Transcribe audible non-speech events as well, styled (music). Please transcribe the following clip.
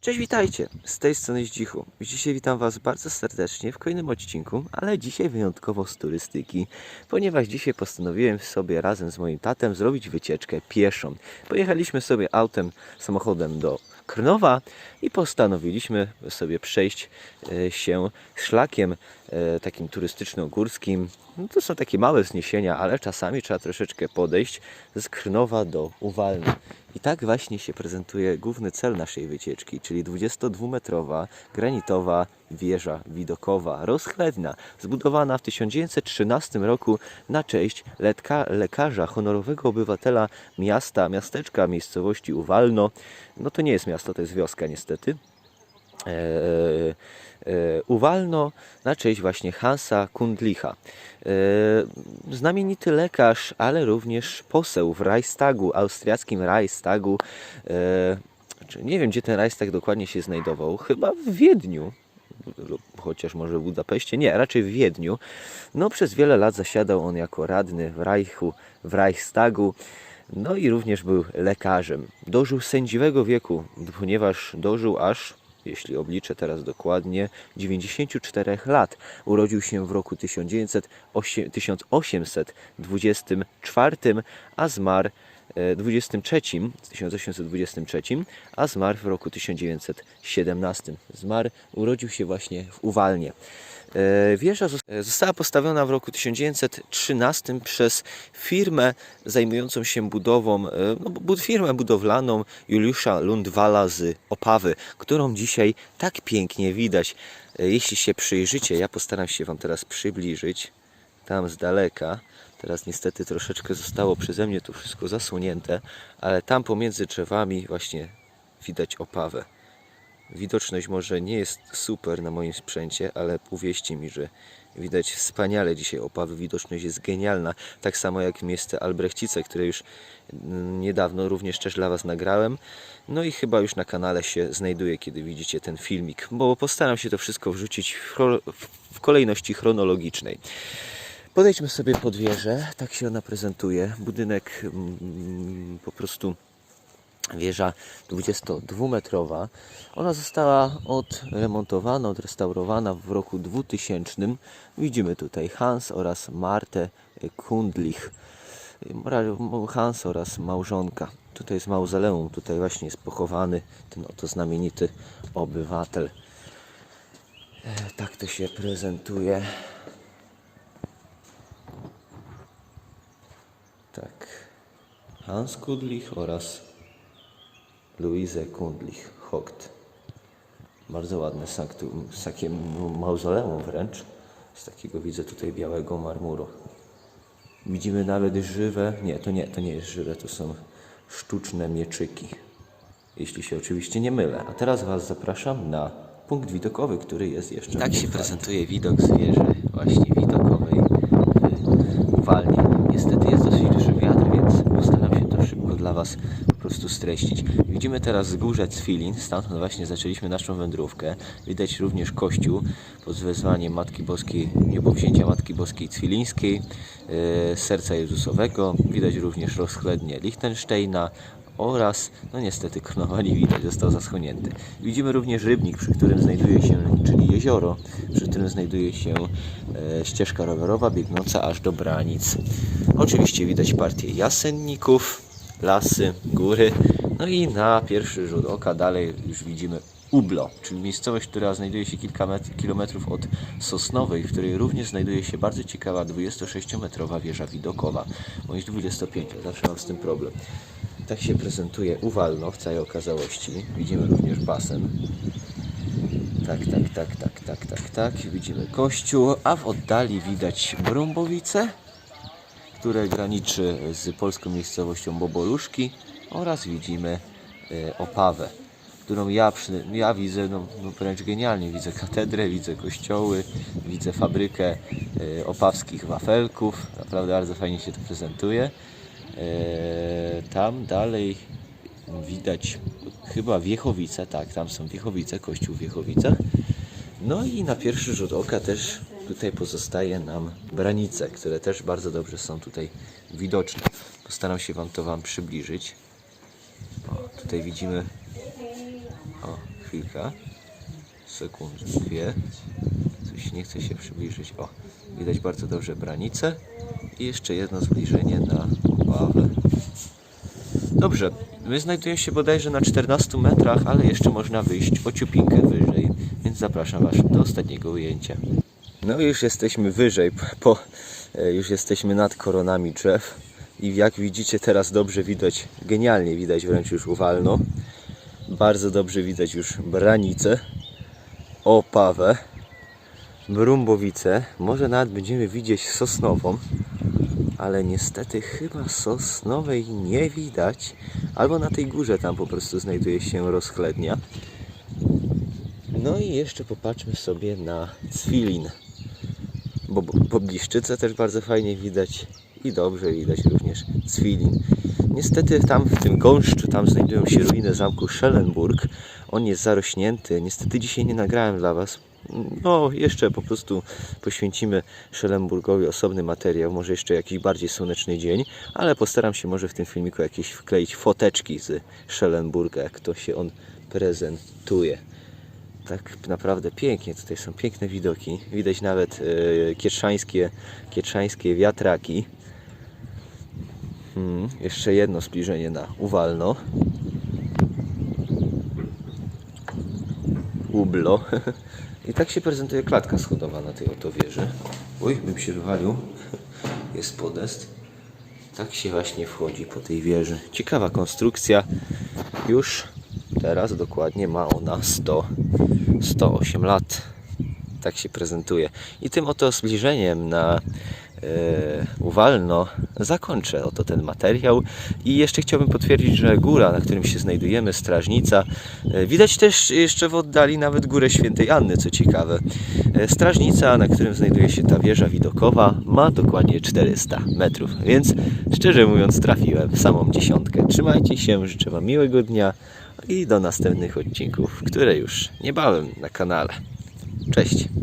Cześć, witajcie! Z tej strony Zdzichu. Dzisiaj witam Was bardzo serdecznie w kolejnym odcinku, ale dzisiaj wyjątkowo z turystyki, ponieważ dzisiaj postanowiłem sobie razem z moim tatem zrobić wycieczkę pieszą. Pojechaliśmy sobie autem, samochodem do Krnowa i postanowiliśmy sobie przejść e, się szlakiem e, takim turystyczno-górskim. No to są takie małe wzniesienia, ale czasami trzeba troszeczkę podejść z Krnowa do Uwalny. I tak właśnie się prezentuje główny cel naszej wycieczki, czyli 22-metrowa granitowa wieża widokowa, rozchlewna, zbudowana w 1913 roku na cześć letka, lekarza, honorowego obywatela miasta, miasteczka, miejscowości Uwalno. No to nie jest miasto, to jest wioska niestety. E, e, Uwalno na cześć właśnie Hansa Kundlicha. E, Znamienity lekarz, ale również poseł w Reichstagu, austriackim Reichstagu. Nie wiem, gdzie ten Reichstag dokładnie się znajdował. Chyba w Wiedniu. Chociaż może w Budapeszcie. Nie, raczej w Wiedniu. No, przez wiele lat zasiadał on jako radny w Reichu, w Reichstagu. No i również był lekarzem. Dożył sędziwego wieku, ponieważ dożył aż, jeśli obliczę teraz dokładnie, 94 lat. Urodził się w roku 1908 1824, a zmarł 23, 1823, a zmarł w roku 1917. Zmarł, urodził się właśnie w Uwalnie. E, Wieża e, została postawiona w roku 1913 przez firmę zajmującą się budową, e, no, firmę budowlaną Juliusza Lundwala z Opawy, którą dzisiaj tak pięknie widać. Jeśli się przyjrzycie, ja postaram się Wam teraz przybliżyć, tam z daleka. Teraz niestety troszeczkę zostało przeze mnie to wszystko zasłonięte, ale tam pomiędzy drzewami właśnie widać Opawę. Widoczność może nie jest super na moim sprzęcie, ale uwierzcie mi, że widać wspaniale dzisiaj opawy. Widoczność jest genialna. Tak samo jak miejsce Albrechcice, które już niedawno również też dla Was nagrałem. No i chyba już na kanale się znajduje, kiedy widzicie ten filmik, bo postaram się to wszystko wrzucić w kolejności chronologicznej. Podejdźmy sobie pod wieżę, tak się ona prezentuje. Budynek mm, po prostu wieża 22-metrowa. Ona została odremontowana, odrestaurowana w roku 2000. Widzimy tutaj Hans oraz Martę Kundlich. Hans oraz małżonka. Tutaj jest mauzoleum, tutaj właśnie jest pochowany ten oto znamienity obywatel. E, Tak to się prezentuje. Tak. Hans Kundlich oraz Luise Kundlich Hogt. Bardzo ładne sanktum, takie mauzoleum wręcz. Z takiego widzę tutaj białego marmuru. Widzimy nawet żywe, nie, to nie, to nie jest żywe, to są sztuczne mieczyki. Jeśli się oczywiście nie mylę. A teraz Was zapraszam na punkt widokowy, który jest jeszcze. Tak się prezentuje widok z wieży właśnie widokowej w Uwalnie. Niestety jest dosyć duży wiatr, więc postaram się to szybko dla Was po prostu streścić. Widzimy teraz wzgórze Cwilin, stamtąd właśnie zaczęliśmy naszą wędrówkę. Widać również kościół pod wezwaniem Matki Boskiej, niebowzięcia Matki Boskiej Cwilińskiej, e, Serca Jezusowego. Widać również rozchlednie Liechtensteina, oraz, no niestety Krnowa nie widać, został zaschnięty. Widzimy również rybnik, przy którym znajduje się, czyli jezioro, przy którym znajduje się e, ścieżka rowerowa biegnąca aż do Branic. Oczywiście widać partię jasenników, lasy, góry, no i na pierwszy rzut oka dalej już widzimy Ublo, czyli miejscowość, która znajduje się kilka met- kilometrów od Sosnowej, w której również znajduje się bardzo ciekawa 26-metrowa wieża widokowa, bądź 25, zawsze mam z tym problem. Tak się prezentuje Uwalno w całej okazałości. Widzimy również basen. Tak, tak, tak, tak, tak, tak, tak. Widzimy kościół, a w oddali widać Brąbowice, które graniczy z polską miejscowością Boboluszki oraz widzimy e, Opawę, którą ja, ja widzę no, no wręcz genialnie. Widzę katedrę, widzę kościoły, widzę fabrykę e, opawskich wafelków. Naprawdę bardzo fajnie się to prezentuje. E, tam dalej widać chyba Wiechowice, tak, tam są Wiechowice, kościół w Wiechowicach. No i na pierwszy rzut oka też tutaj pozostaje nam branice, które też bardzo dobrze są tutaj widoczne. Postaram się Wam to Wam przybliżyć. O, tutaj widzimy o, chwilka. Sekund, dwie. Coś nie chce się przybliżyć. O, widać bardzo dobrze branicę. I jeszcze jedno zbliżenie na obawę. Dobrze, my znajdujemy się bodajże na 14 metrach, ale jeszcze można wyjść o ciupinkę wyżej, więc zapraszam Was do ostatniego ujęcia. No i już jesteśmy wyżej, po, e, już jesteśmy nad koronami drzew i jak widzicie teraz dobrze widać, genialnie widać wręcz już uwalno. Bardzo dobrze widać już branicę, opawę, brumbowicę, może nawet będziemy widzieć sosnową, ale niestety chyba sosnowej nie widać, albo na tej górze tam po prostu znajduje się rozchlednia. No i jeszcze popatrzmy sobie na Cwilin, bo bo- Bobliszczyce też bardzo fajnie widać i dobrze widać również Cwilin. Niestety tam w tym gąszczu, tam znajdują się ruiny zamku Schellenburg. On jest zarośnięty. Niestety dzisiaj nie nagrałem dla Was. No, jeszcze po prostu poświęcimy Schellenburgowi osobny materiał, może jeszcze jakiś bardziej słoneczny dzień, ale postaram się może w tym filmiku jakieś wkleić foteczki z Schellenburga, jak to się on prezentuje. Tak naprawdę pięknie, tutaj są piękne widoki. Widać nawet e, kietrzańskie, kietrzańskie wiatraki. Hmm, jeszcze jedno zbliżenie na Uwalno. Ublo. (laughs) I tak się prezentuje klatka schodowa na tej oto wieży. Uj, bym się wywalił. (laughs) Jest podest. Tak się właśnie wchodzi po tej wieży. Ciekawa konstrukcja. Już teraz dokładnie ma ona 100, 108 lat. Tak się prezentuje. I tym oto zbliżeniem na Uwalno zakończę oto ten materiał. I jeszcze chciałbym potwierdzić, że góra, na którym się znajdujemy, Strażnica, e, widać też jeszcze w oddali nawet górę Świętej Anny, co ciekawe. E, Strażnica, na którym znajduje się ta wieża widokowa, ma dokładnie 400 metrów, więc szczerze mówiąc trafiłem w samą dziesiątkę. Trzymajcie się, życzę Wam miłego dnia i do następnych odcinków, które już niebawem na kanale. Cześć!